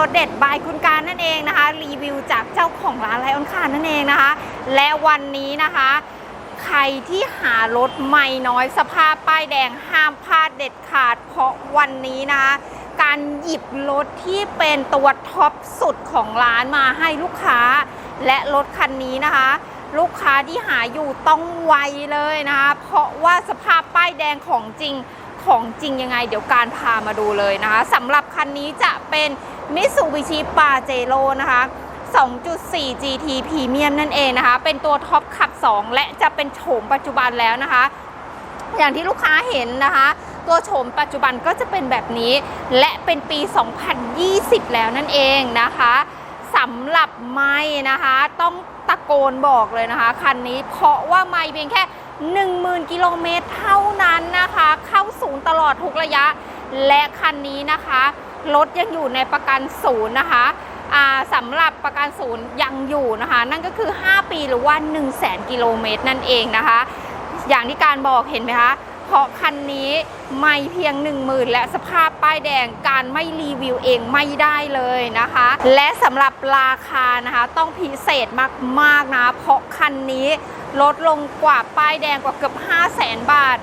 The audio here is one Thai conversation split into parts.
รถเด็ดบายคุณการนั่นเองนะคะ รีวิวจากเจ้าของร้านไลออนคาร์นั่นเองนะคะ และวันนี้นะคะ ใครที่หารถใหม่น้อยสภาพป้ายแดงห้ามพลาดเด็ดขาด เพราะวันนี้นะคะการหยิบรถที่เป็นตัวท็อปสุดของร้านมาให้ลูกค้า และรถคันนี้นะคะ ลูกค้าที่หาอยู่ต้องไวเลยนะคะ เพราะว่าสภาพป้ายแดงของจริงของจริงยังไง เดี๋ยวการพามาดูเลยนะคะสำหรับคันนี้จะเป็น Mitsubishi Pajero นะคะ 2.4 GT Premium นั่นเองนะคะ เป็นตัวท็อปขับ 2 และจะเป็นโฉมปัจจุบันแล้วนะคะ อย่างที่ลูกค้าเห็นนะคะ ตัวโฉมปัจจุบันก็จะเป็นแบบนี้ และเป็นปี 2020 แล้วนั่นเองนะคะสำหรับไม่นะคะ ต้องตะโกนบอกเลยนะคะ คันนี้เพราะว่าไม่เพียงแค่ 10,000 กิโลเมตรเท่านั้นนะคะ เข้าศูนย์ตลอดทุกระยะ และคันนี้นะคะ รถยังอยู่ในประกันศูนย์นะคะสำหรับประกันศูนย์ยังอยู่นะคะ นั่นก็คือ 5 ปีหรือว่า 1 0 0 0 0แกิโลเมตรนั่นเองนะคะ อย่างที่การบอกเห็นไหมคะเพราะคันนี้ไม่เพียง 1 0,000 และสภาพป้ายแดงการไม่รีวิวเองไม่ได้เลยนะคะ และสำหรับราคานะคะต้องพิเศษมากๆนะเพราะคันนี้ลดลงกว่าป้ายแดงกว่าเกือบ 5 0 0แสนบาท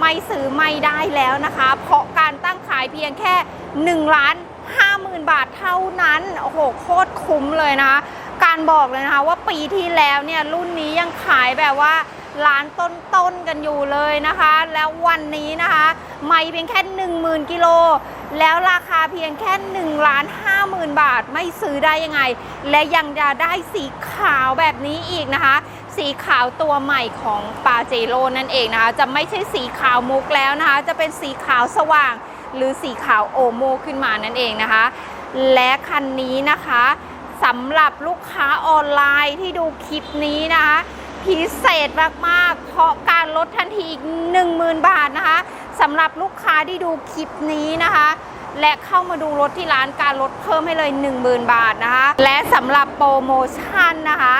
ไม่ซื้อไม่ได้แล้วนะคะ เพราะการตั้งขายเพียงแค่ 1ล้าน50,000 บาทเท่านั้น โอ้โห โคตรคุ้มเลยนะคะ การบอกเลยนะคะว่าปีที่แล้วเนี่ยรุ่นนี้ยังขายแบบว่าล้านต้นๆกันอยู่เลยนะคะ แล้ววันนี้นะคะ ไม่เพียงแค่ 10,000 กิโล แล้วราคาเพียงแค่1ล้าน50,000 บาทไม่ซื้อได้ยังไง และยังจะได้สีขาวแบบนี้อีกนะคะ สีขาวตัวใหม่ของปาเจโร่นั่นเองนะคะ จะไม่ใช่สีขาวมุกแล้วนะคะ จะเป็นสีขาวสว่าง หรือสีขาวโอโมขึ้นมานั่นเองนะคะ และคันนี้นะคะสำหรับลูกค้าออนไลน์ที่ดูคลิปนี้นะคะพิเศษมากๆ เพราะการลดทันทีอีก 10,000 บาทนะคะสำหรับลูกค้าที่ดูคลิปนี้นะคะ และเข้ามาดูรถที่ร้านการลดเพิ่มให้เลย 10,000 บาทนะคะ และสำหรับโปรโมชั่นนะคะ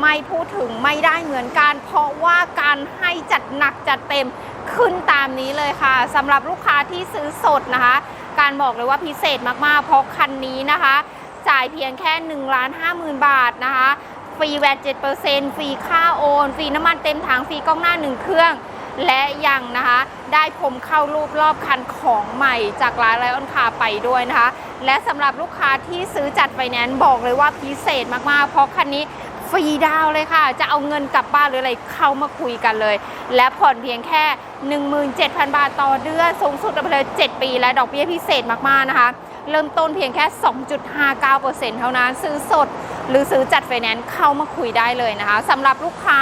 ไม่พูดถึงไม่ได้เหมือนกัน เพราะว่าการให้จัดหนักจัดเต็ม ขึ้นตามนี้เลยค่ะสำหรับลูกค้าที่ซื้อสดนะคะ การบอกเลยว่าพิเศษมากๆ เพราะคันนี้นะคะ จ่ายเพียงแค่1ล้าน50,000บาทนะคะฟรีแวต7%ฟรีค่าโอนฟรีน้ำมันเต็มถังฟรีกล้องหน้า1เครื่อง และยังนะคะ ได้ผมเข้ารูปรอบคันของใหม่จากร้านไลออนคาไปด้วยนะคะ และสำหรับลูกค้าที่ซื้อจัดไฟแนนซ์บอกเลยว่าพิเศษมากๆ เพราะคันนี้ รีดาวเลยค่ะ จะเอาเงินกลับบ้านหรืออะไรเข้ามาคุยกันเลย และผ่อนเพียงแค่ 17,000 บาทต่อเดือนสูงสุดไปเลย7ปี และดอกเบี้ยพิเศษมากๆนะคะ เริ่มต้นเพียงแค่ 2.59%เท่านั้นซื้อสด หรือซื้อจัดไฟแนนซ์เข้ามาคุยได้เลยนะคะสำหรับลูกค้า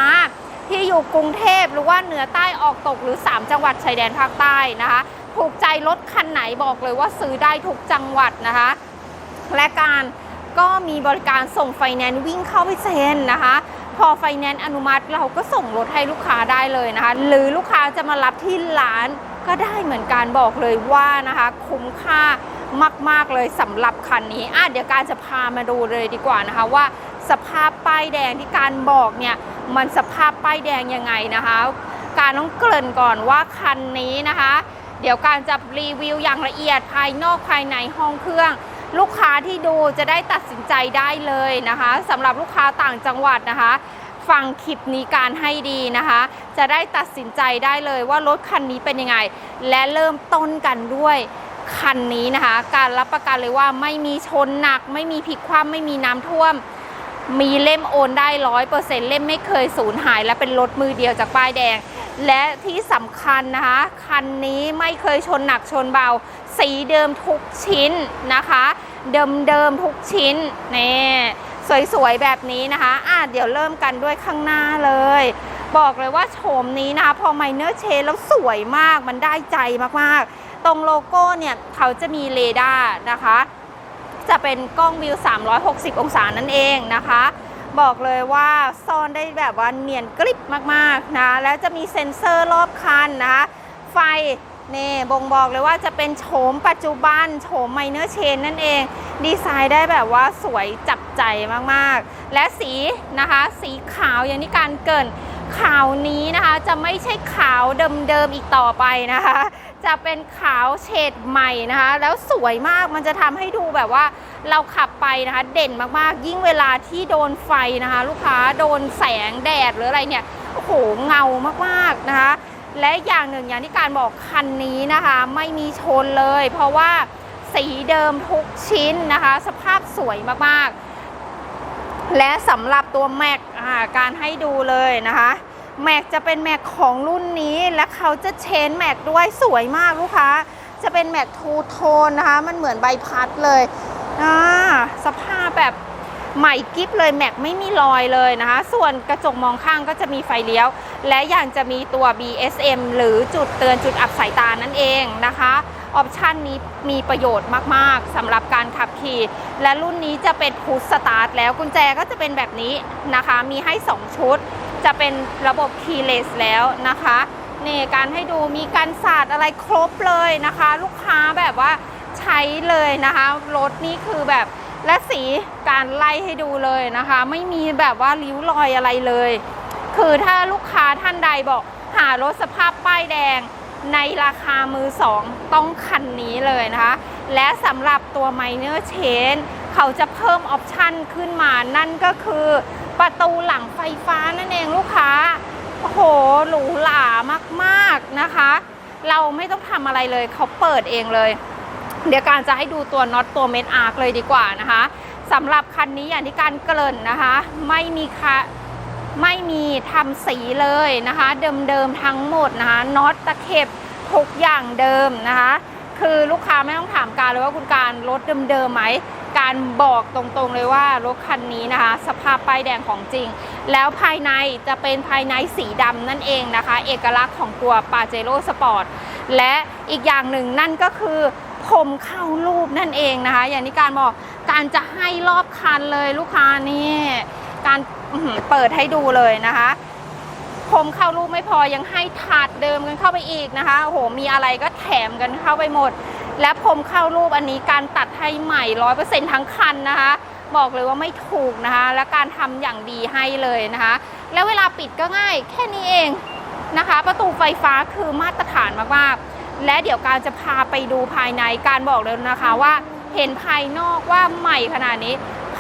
ที่อยู่กรุงเทพหรือว่าเหนือใต้ออกตกหรือ 3 จังหวัดชายแดนภาคใต้นะคะ ถูกใจรถคันไหนบอกเลยว่าซื้อได้ทุกจังหวัดนะคะ และการ ก็มีบริการส่งไฟแนนซ์วิ่งเข้าไปเซ็นนะคะ พอไฟแนนซ์อนุมัติเราก็ส่งรถให้ลูกค้าได้เลยนะคะ หรือลูกค้าจะมารับที่ร้านก็ได้เหมือนกันบอกเลยว่านะคะ คุ้มค่ามาก ๆ เลยสำหรับคันนี้อะเดี๋ยวการจะพามาดูเลยดีกว่านะคะว่า สภาพป้ายแดงที่การบอกเนี่ยมันสภาพป้ายแดงยังไงนะคะ การต้องเกริ่นก่อนว่าคันนี้นะคะ เดี๋ยวการจะรีวิวอย่างละเอียดภายนอกภายในห้องเครื่อง ลูกค้าที่ดูจะได้ตัดสินใจได้เลยนะคะสำหรับลูกค้าต่างจังหวัดนะคะ ฟังคลิปนี้การให้ดีนะคะ จะได้ตัดสินใจได้เลยว่ารถคันนี้เป็นยังไง และเริ่มต้นกันด้วยคันนี้นะคะ การรับประกันเลยว่าไม่มีชนหนัก ไม่มีพลิกคว่ำไม่มีน้ำท่วม มีเล่มโอนได้ร้อยเปอร์เซ็นต์เล่มไม่เคยสูญหาย และเป็นรถมือเดียวจากป้ายแดง และที่สำคัญนะคะ คันนี้ไม่เคยชนหนักชนเบา สีเดิมทุกชิ้นนะคะ เดิมเดิมๆทุกชิ้นนี่สวยๆแบบนี้นะคะอะเดี๋ยวเริ่มกันด้วยข้างหน้าเลย บอกเลยว่าโฉมนี้นะคะพอไมเนอร์เชนแล้วสวยมากมันได้ใจมากๆ ตรงโลโก้เนี่ยเขาจะมีเรดาร์นะคะ จะเป็นกล้องวิว 360 องศานั่นเองนะคะ บอกเลยว่าซ่อนได้แบบว่าเนียนกริบมากๆนะแล้วจะมีเซ็นเซอร์รอบคันนะคะไฟนี่บ่งบอกเลยว่าจะเป็นโฉมปัจจุบันโฉมไมเนอร์เชนนั่นเอง ดีไซน์ได้แบบว่าสวยจับใจมากๆ และสีนะคะ สีขาวอย่างที่การเกิน ข่าวนี้นะคะจะไม่ใช่ขาวเดิมๆอีกต่อไปนะคะ จะเป็นขาวเฉดใหม่นะคะ แล้วสวยมากมันจะทำให้ดูแบบว่าเราขับไปนะคะเด่นมากๆ ยิ่งเวลาที่โดนไฟนะคะ ลูกค้าโดนแสงแดดหรืออะไรเนี่ยโอ้โหเงามากๆนะคะ และอย่างหนึ่งอย่างที่การบอกคันนี้นะคะ ไม่มีชนเลย เพราะว่าสีเดิมทุกชิ้นนะคะ สภาพสวยมากๆ และสำหรับตัวแม็กการให้ดูเลยนะคะแม็กจะเป็นแม็กของรุ่นนี้และเขาจะเชนแม็กด้วยสวยมากลูกค้า จะเป็นแม็กทูโทนนะคะ มันเหมือนใบพัดเลยอ่าสภาพแบบใหม่กิฟเลยแม็กไม่มีรอยเลยนะคะ ส่วนกระจกมองข้างก็จะมีไฟเลี้ยว และยังจะมีตัว BSM หรือจุดเตือนจุดอับสายตานั่นเองนะคะ ออปชันนี้มีประโยชน์มากๆสำหรับการขับขี่ และรุ่นนี้จะเป็นพุชสตาร์ทแล้วกุญแจก็จะเป็นแบบนี้นะคะ มีให้ 2 ชุด จะเป็นระบบคีย์เลสแล้วนะคะนี่การให้ดูมีการศาสตร์อะไรครบเลยนะคะ ลูกค้าแบบว่าใช้เลยนะคะรถนี่คือแบบและสีการไล่ให้ดูเลยนะคะ ไม่มีแบบว่าริ้วรอยอะไรเลย คือถ้าลูกค้าท่านใดบอกหารถสภาพป้ายแดง ในราคามือสองต้องคันนี้เลยนะคะ และสำหรับตัว Minor Chain เขาจะเพิ่มออปชันขึ้นมานั่นก็คือประตูหลังไฟฟ้านั่นเองลูกค้า โอ้โห หรูหรามากๆนะคะ เราไม่ต้องทำอะไรเลยเขาเปิดเองเลย เดี๋ยวการจะให้ดูตัวน็อตตัวเม็ดอาร์เลยดีกว่านะคะสำหรับคันนี้อย่างที่การเกริ่นนะคะ ไม่มีค่ะ ไม่มีทำสีเลยนะคะ เดิมๆทั้งหมดนะคะน็อตตะเข็บทุกอย่างเดิมนะคะ คือลูกค้าไม่ต้องถามการเลยว่าคุณการรถเดิมๆไหมการบอกตรงๆเลยว่ารถคันนี้นะคะ สภาพป้ายแดงของจริง แล้วภายในจะเป็นภายในสีดำนั่นเองนะคะ เอกลักษณ์ของตัวปาเจโร่สปอร์ตและอีกอย่างหนึ่งนั่นก็คือผมเข้ารูปนั่นเองนะคะ อย่างที่การบอกการจะให้รอบคันเลยลูกค้านี่ การเปิดให้ดูเลยนะคะผมเข้ารูปไม่พอยังให้ถาดเดิมกันเข้าไปอีกนะคะโอ้โหมีอะไรก็แถมกันเข้าไปหมด และผมเข้ารูปอันนี้การตัดให้ใหม่ร้อยเปอร์เซ็นทั้งคันนะคะ บอกเลยว่าไม่ถูกนะคะ และการทำอย่างดีให้เลยนะคะ แล้วเวลาปิดก็ง่ายแค่นี้เองนะคะ ประตูไฟฟ้าคือมาตรฐานมากๆ และเดี๋ยวการจะพาไปดูภายในการบอกเลยนะคะว่าเห็นภายนอกว่าใหม่ขนาดนี้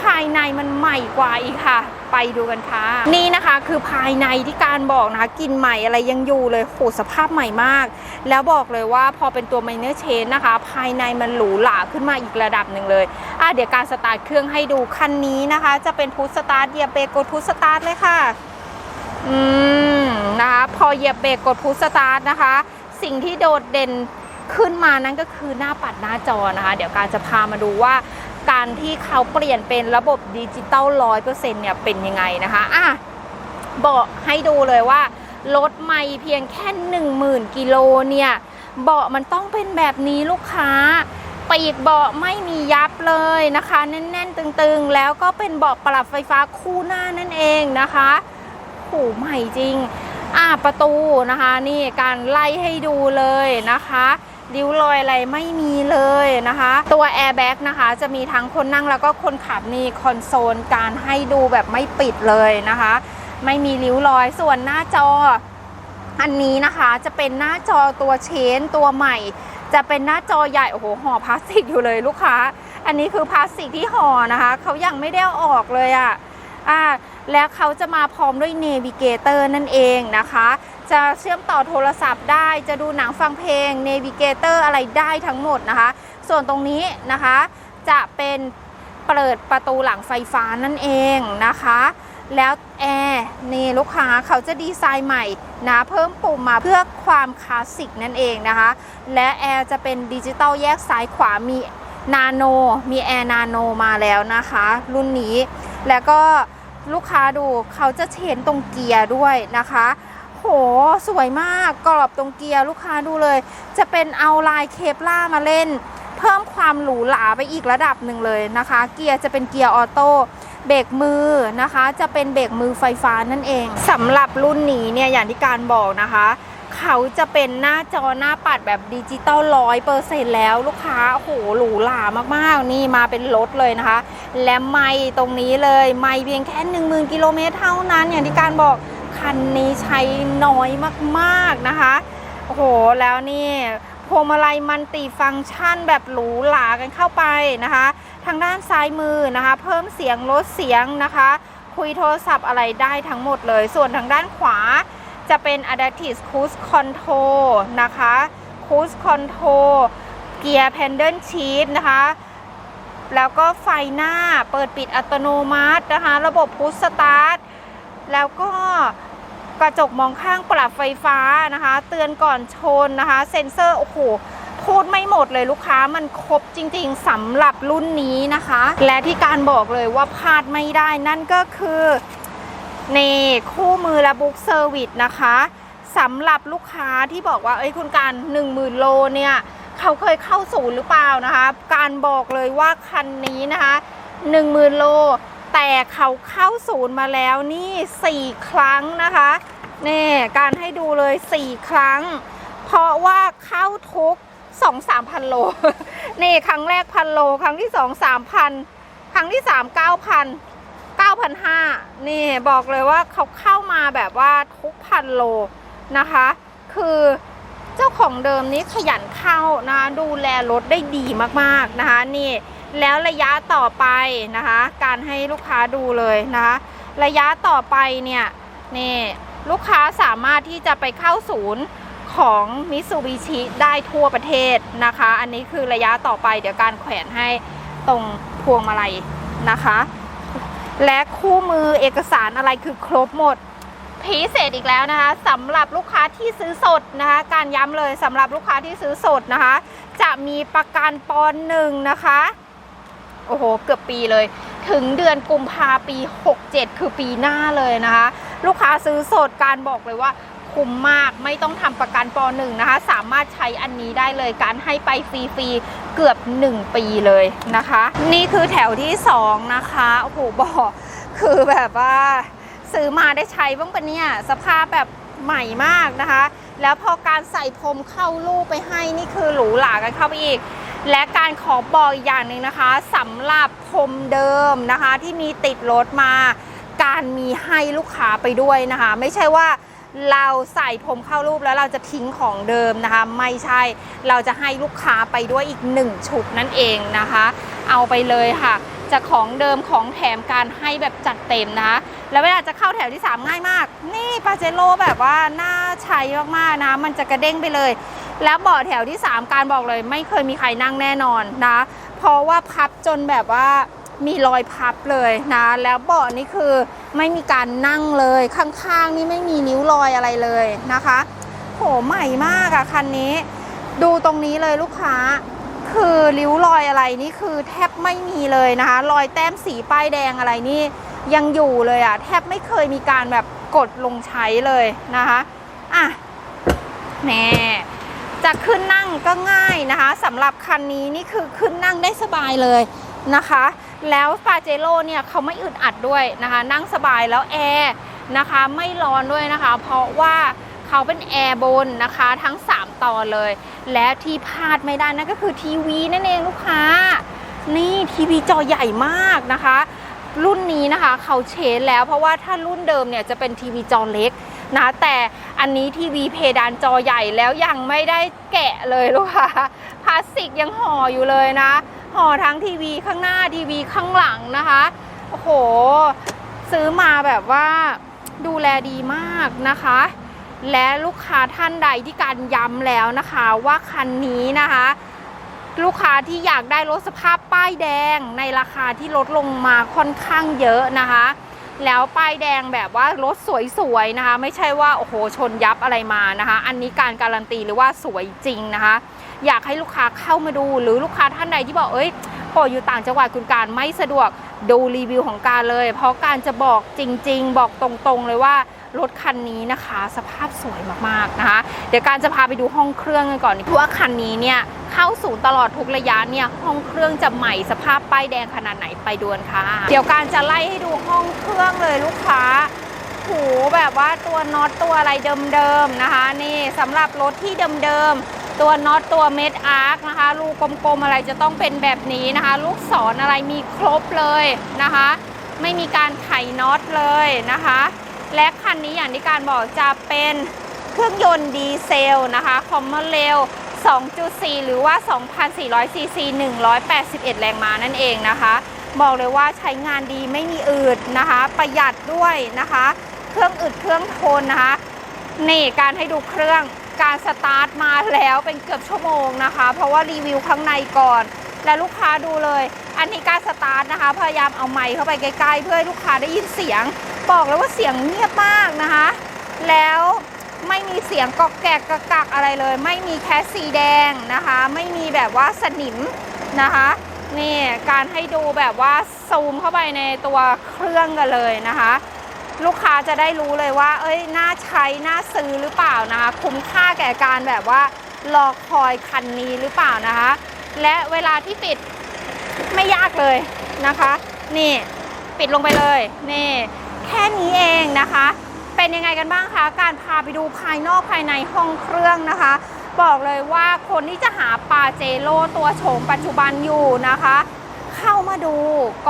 ภายในมันใหม่กว่าอีกค่ะ ไปดูกันค่ะ นี่นะคะคือภายในที่การบอกนะคะกินใหม่อะไรยังอยู่เลยโหสภาพใหม่มาก แล้วบอกเลยว่าพอเป็นตัว minor chain นะคะ ภายในมันหรูหราขึ้นมาอีกระดับหนึ่งเลยอะเดี๋ยวการสตาร์ทเครื่องให้ดูคันนี้นะคะ จะเป็นพุทสตาร์ทเหยียบเบรกกดพุทสตาร์ทเลยค่ะอืมนะคะพอเหยียบเบรกกดพุทสตาร์ทนะคะ สิ่งที่โดดเด่นขึ้นมานั่นก็คือหน้าปัดหน้าจอนะคะ เดี๋ยวการจะพามาดูว่า การที่เขาเปลี่ยนเป็นระบบดิจิตอลร้อยเปอร์เซ็นต์เนี่ยเป็นยังไงนะคะอะบอกให้ดูเลยว่า รถไม่เพียงแค่ 10,000 กิโลเนี่ยเบาะมันต้องเป็นแบบนี้ลูกค้าปีกเบาะไม่มียับเลยนะคะ แน่นๆ ตึงๆ แล้วก็เป็นเบาะปรับไฟฟ้าคู่หน้านั่นเองนะคะโหใหม่จริง อ่าประตูนะคะ นี่การไล่ให้ดูเลยนะคะ ริ้วรอยอะไรไม่มีเลยนะคะ ตัวแอร์แบ็กนะคะจะมีทั้งคนนั่งแล้วก็คนขับมีคอนโซลการให้ดูแบบไม่ปิดเลยนะคะ ไม่มีริ้วรอยส่วนหน้าจอ อันนี้นะคะจะเป็นหน้าจอตัวเชนตัวใหม่ จะเป็นหน้าจอใหญ่โอ้โหห่อพลาสติกอยู่เลยลูกค้า อันนี้คือพลาสติกที่ห่อนะคะเขายังไม่ได้อออกเลยอะ่ะอ่าแล้วเขาจะมาพร้อมด้วยเนวิเกเตอร์นั่นเองนะคะ จะเชื่อมต่อโทรศัพท์ได้ จะดูหนังฟังเพลงเนวิเกเตอร์อะไรได้ทั้งหมดนะคะ ส่วนตรงนี้นะคะจะเป็นเปิดประตูหลังไฟฟ้านั่นเองนะคะ แล้วแอร์นี่ลูกค้าเขาจะดีไซน์ใหม่นะเพิ่มปุ่มมาเพื่อความคลาสสิกนั่นเองนะคะ และแอร์จะเป็นดิจิตอลแยกซ้ายขวามีนาโนมีแอร์นาโนมาแล้วนะคะ รุ่นนี้แล้วก็ลูกค้าดูเขาจะเชนตรงเกียร์ด้วยนะคะ โหสวยมากกรอบตรงเกียร์ลูกค้าดูเลย จะเป็นเอาลายเคปล่ามาเล่น เพิ่มความหรูหราไปอีกระดับหนึ่งเลยนะคะ เกียร์จะเป็นเกียร์ออโต้เบรกมือนะคะ จะเป็นเบรกมือไฟฟ้านั่นเองสำหรับรุ่นนี้เนี่ยอย่างที่การบอกนะคะ เขาจะเป็นหน้าจอหน้าปัดแบบดิจิตอลร้อยเปอร์เซ็นแล้วลูกค้าโอ้โหหรูหรามากๆ นี่มาเป็นรถเลยนะคะ และไม่ตรงนี้เลยไม่เพียงแค่1 0,000กิโลเมตรเท่านั้นอย่างที่การบอก คันนี้ใช้น้อยมากๆนะคะ โอ้โห แล้วนี่พวงมาลัยมันติฟังก์ชันแบบหรูหรากันเข้าไปนะคะ ทางด้านซ้ายมือนะคะ เพิ่มเสียงลดเสียงนะคะ คุยโทรศัพท์อะไรได้ทั้งหมดเลย ส่วนทางด้านขวาจะเป็น Adaptive Cruise Control นะคะ Cruise Control เกียร์ Pendant Shift นะคะ แล้วก็ไฟหน้าเปิดปิดอัตโนมัตินะคะ ระบบพุชสตาร์ท แล้วก็กระจกมองข้างปรับไฟฟ้านะคะ เตือนก่อนชนนะคะ เซ็นเซอร์ โอ้โหพูดไม่หมดเลยลูกค้ามันครบจริงๆสำหรับรุ่นนี้นะคะ และที่การบอกเลยว่าพลาดไม่ได้นั่นก็คือนี่คู่มือและบุ๊กเซอร์วิสนะคะสำหรับลูกค้าที่บอกว่าเอ้ยคุณการ 10,000 โลเนี่ยเขาเคยเข้าศูนย์หรือเปล่านะคะ การบอกเลยว่าคันนี้นะคะ 10,000 โล แต่เขาเข้าศูนย์มาแล้วนี่ 4 ครั้งนะคะนี่การให้ดูเลย 4 ครั้ง เพราะว่าเข้าทุก 2 3พันโลนี่ครั้งแรกพันโล ครั้งที่ 2 3พันครั้งที่ 3 9พัน9,500นี่บอกเลยว่าเขาเข้ามาแบบว่าทุกพันโลนะคะ คือเจ้าของเดิมนี้ขยันเข้านะะดูแลรถได้ดีมากๆนะคะนี่ แล้วระยะต่อไปนะคะ การให้ลูกค้าดูเลยนะคะ ระยะต่อไปเนี่ยนี่ลูกค้าสามารถที่จะไปเข้าศูนย์ของมิตซูบิชิได้ทั่วประเทศนะคะ อันนี้คือระยะต่อไปเดี๋ยวการแขวนให้ตรงพวงมาลัยนะคะ และคู่มือเอกสารอะไรคือครบหมดพิเศษอีกแล้วนะคะสำหรับลูกค้าที่ซื้อสดนะคะ การย้ำเลยสำหรับลูกค้าที่ซื้อสดนะคะ จะมีประกันปอนหนึ่งนะคะ อ้โห เกือบปีเลย ถึงเดือนกุมภาปี 67 คือปีหน้าเลยนะคะ ลูกค้าซื้อสดการบอกเลยว่าคุ้มมากไม่ต้องทำประกันปหนึ่งนะคะ สามารถใช้อันนี้ได้เลยการให้ไปฟรีๆเกือบ 1 ปีเลยนะคะ นี่คือแถวที่ 2 นะคะโอ้โหบอกคือแบบว่าซื้อมาได้ใช้บ้างปะเนี่ยสภาพแบบใหม่มากนะคะ แล้วพอการใส่พรมเข้าลูกไปให้นี่คือหรูหรากันเข้าไปอีก และการขอบอกอีกอย่างหนึ่งนะคะสำหรับพรมเดิมนะคะที่มีติดรถมา การมีให้ลูกค้าไปด้วยนะคะ ไม่ใช่ว่าเราใส่พรมเข้ารูปแล้วเราจะทิ้งของเดิมนะคะ ไม่ใช่เราจะให้ลูกค้าไปด้วยอีกหนึ่งชุดนั่นเองนะคะ เอาไปเลยค่ะ จะของเดิมของแถมการให้แบบจัดเต็มนะคะ แล้วเวลาจะเข้าแถวที่ 3 ง่ายมาก นี่ปาเจโร่แบบว่าน่าใช้มากๆนะ มันจะกระเด้งไปเลย แล้วเบาะแถวที่ 3 การบอกเลย ไม่เคยมีใครนั่งแน่นอนนะ เพราะว่าพับจนแบบว่ามีรอยพับเลยนะ แล้วเบาะนี่คือไม่มีการนั่งเลยข้างๆ นี่ไม่มีนิ้วรอยอะไรเลยนะคะ โหใหม่มากอะคันนี้ ดูตรงนี้เลยลูกค้า คือริ้วรอยอะไรนี่คือแทบไม่มีเลยนะคะ รอยแต้มสีป้ายแดงอะไรนี่ยังอยู่เลยอะแทบไม่เคยมีการแบบกดลงใช้เลยนะคะ อะแน่ จะขึ้นนั่งก็ง่ายนะคะสำหรับคันนี้นี่คือขึ้นนั่งได้สบายเลยนะคะ แล้วปาเจโร่เนี่ยเขาไม่อึดอัดด้วยนะคะ นั่งสบายแล้วแอร์นะคะไม่ร้อนด้วยนะคะ เพราะว่าเขาเป็นแอร์บนนะคะทั้ง 3 ตอนเลย และที่พลาดไม่ได้นั่นก็คือทีวีนั่นเองลูกค้า นี่ทีวีจอใหญ่มากนะคะ รุ่นนี้นะคะเขาเชนแล้วเพราะว่าถ้ารุ่นเดิมเนี่ยจะเป็นทีวีจอเล็ก นะแต่อันนี้ทีวีเพดานจอใหญ่แล้วยังไม่ได้แกะเลยลูกค้าพลาสติกยังห่ออยู่เลยนะ ห่อทั้งทีวีข้างหน้าทีวีข้างหลังนะคะโอ้โห ซื้อมาแบบว่าดูแลดีมากนะคะ และลูกค้าท่านใดที่การย้ำแล้วนะคะว่าคันนี้นะคะลูกค้าที่อยากได้รถสภาพป้ายแดงในราคาที่ลดลงมาค่อนข้างเยอะนะคะ แล้วป้ายแดงแบบว่ารถสวยๆนะคะ ไม่ใช่ว่าโอ้โหชนยับอะไรมานะคะ อันนี้การการันตีหรือว่าสวยจริงนะคะ อยากให้ลูกค้าเข้ามาดูหรือลูกค้าท่านใดที่บอกเอ้ยพออยู่ต่างจังหวัดคุณการไม่สะดวกดูรีวิวของการเลย เพราะการจะบอกจริง ๆ บอกตรงๆเลยว่า รถคันนี้นะคะ สภาพสวยมากๆนะคะ เดี๋ยวการจะพาไปดูห้องเครื่องกันก่อนเพราะว่าคันนี้เนี่ยเข้าศูนย์ตลอดทุกระยะเนี่ยห้องเครื่องจะใหม่สภาพป้ายแดงขนาดไหนไปดวนค่ะ เดี๋ยวการจะไล่ให้ดูห้องเครื่องเลยลูกค้าหูแบบว่าตัวน็อตตัวอะไรเดิมๆนะคะนี่สำหรับรถที่เดิมๆตัวน็อตตัวเม็ดอาร์คนะคะลูกกลมๆอะไรจะต้องเป็นแบบนี้นะคะ ลูกศรออะไรมีครบเลยนะคะ ไม่มีการไขน็อตเลยนะคะ และคันนี้อย่างที่การบอกจะเป็นเครื่องยนต์ดีเซลนะคะคอมมอนเรล2.4 หรือว่า 2,400 ซีซี 181 แรงม้านั่นเองนะคะ บอกเลยว่าใช้งานดีไม่มีอืดนะคะ ประหยัดด้วยนะคะ เครื่องอึดเครื่องทนนะคะ นี่การให้ดูเครื่องการสตาร์ทมาแล้วเป็นเกือบชั่วโมงนะคะ เพราะว่ารีวิวข้างในก่อน และลูกค้าดูเลย อันนี้การสตาร์ทนะคะ พยายามเอาไมค์เข้าไปใกล้ๆ เพื่อให้ลูกค้าได้ยินเสียง บอกเลยว่าเสียงเงียบมากนะคะ แล้วไม่มีเสียงกอกแกกกะกักอะไรเลย ไม่มีแคสสีแดงนะคะ ไม่มีแบบว่าสนิมนะคะนี่การให้ดูแบบว่าซูมเข้าไปในตัวเครื่องกันเลยนะคะ ลูกค้าจะได้รู้เลยว่า เอ้ยน่าใช้น่าซื้อหรือเปล่านะคะ คุ้มค่าแก่การแบบว่ารอคอยคันนี้หรือเปล่านะคะ และเวลาที่ปิดไม่ยากเลยนะคะ นี่ปิดลงไปเลยนี่ แค่นี้เองนะคะ เป็นยังไงกันบ้างคะ การพาไปดูภายนอกภายในห้องเครื่องนะคะ บอกเลยว่าคนที่จะหาปาเจโร่ตัวโฉมปัจจุบันอยู่นะคะ เข้ามาดู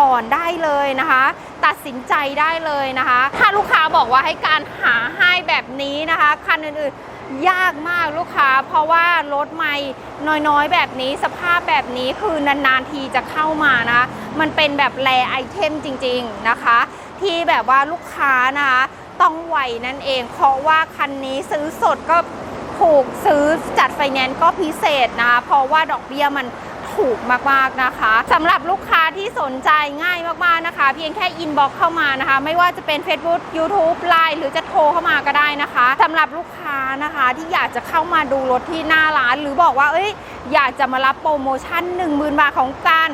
ก่อนได้เลยนะคะ ตัดสินใจได้เลยนะคะ ถ้าลูกค้าบอกว่าให้การหาให้แบบนี้นะคะคันอื่นๆยากมากลูกค้า เพราะว่ารถใหม่น้อยๆ แบบนี้สภาพแบบนี้คือนานๆทีจะเข้ามานะะมันเป็นแบบแรไอเทมจริง ๆนะคะ ที่แบบว่าลูกค้านะคะต้องไหวนั่นเอง เพราะว่าคันนี้ซื้อสดก็ถูกซื้อจัดไฟแนนซ์ก็พิเศษนะคะเพราะว่าดอกเบี้ยมันถูกมากๆนะคะสำหรับลูกค้าที่สนใจง่ายมากๆนะคะ เพียงแค่อินบ็อกเข้ามานะคะ ไม่ว่าจะเป็น Facebook YouTube Line หรือจะโทรเข้ามาก็ได้นะคะสำหรับลูกค้านะคะที่อยากจะเข้ามาดูรถที่หน้าร้าน หรือบอกว่าเอ้ยอยากจะมารับโปรโมชั่น 10,000 บาทของการ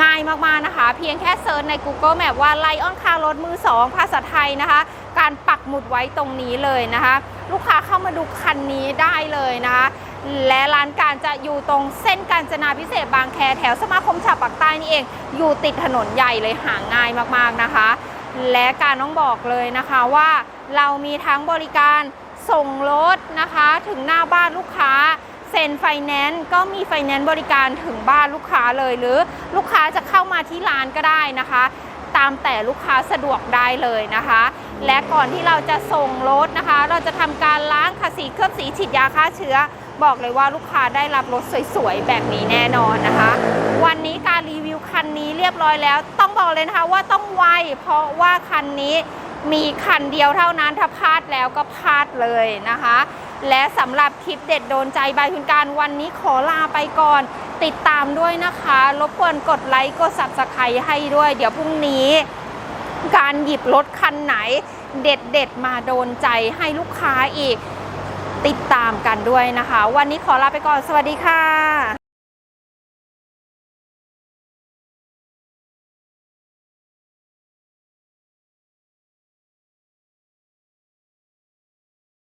ง่ายมากๆนะคะ เพียงแค่เซิร์ชใน Google Map ว่าไลออนคารถมือ 2 ภาษาไทยนะคะ การปักหมุดไว้ตรงนี้เลยนะคะ ลูกค้าเข้ามาดูคันนี้ได้เลยนะคะ และร้านการจะอยู่ตรงเส้นกาญจนาพิเศษบางแคแถวสมาคมฉาบปากใต้นี่เอง อยู่ติดถนนใหญ่เลยหาง่ายมากๆนะคะ และการต้องบอกเลยนะคะว่าเรามีทั้งบริการส่งรถนะคะ ถึงหน้าบ้านลูกค้า เซ็นไฟแนนซ์ก็มีไฟแนนซ์บริการถึงบ้านลูกค้าเลยหรือลูกค้าจะเข้ามาที่ร้านก็ได้นะคะ ตามแต่ลูกค้าสะดวกได้เลยนะคะ และก่อนที่เราจะส่งรถนะคะ เราจะทำการล้างขัดสีเคลือบสีฉีดยาฆ่าเชื้อ บอกเลยว่าลูกค้าได้รับรถสวยๆ แบบนี้แน่นอนนะคะ วันนี้การรีวิวคันนี้เรียบร้อยแล้ว ต้องบอกเลยนะคะว่าต้องไวเพราะว่าคันนี้มีคันเดียวเท่านั้นถ้าพลาดแล้วก็พลาดเลยนะคะ และสำหรับคลิปเด็ดโดนใจบายคุณการวันนี้ขอลาไปก่อน ติดตามด้วยนะคะ รบกวนกดไลค์กด subscribe ให้ด้วย เดี๋ยวพรุ่งนี้การหยิบรถคันไหน เด็ดเด็ดมาโดนใจให้ลูกค้าอีก ติดตามกันด้วยนะคะ วันนี้ขอลาไปก่อนสวัสดีค่ะ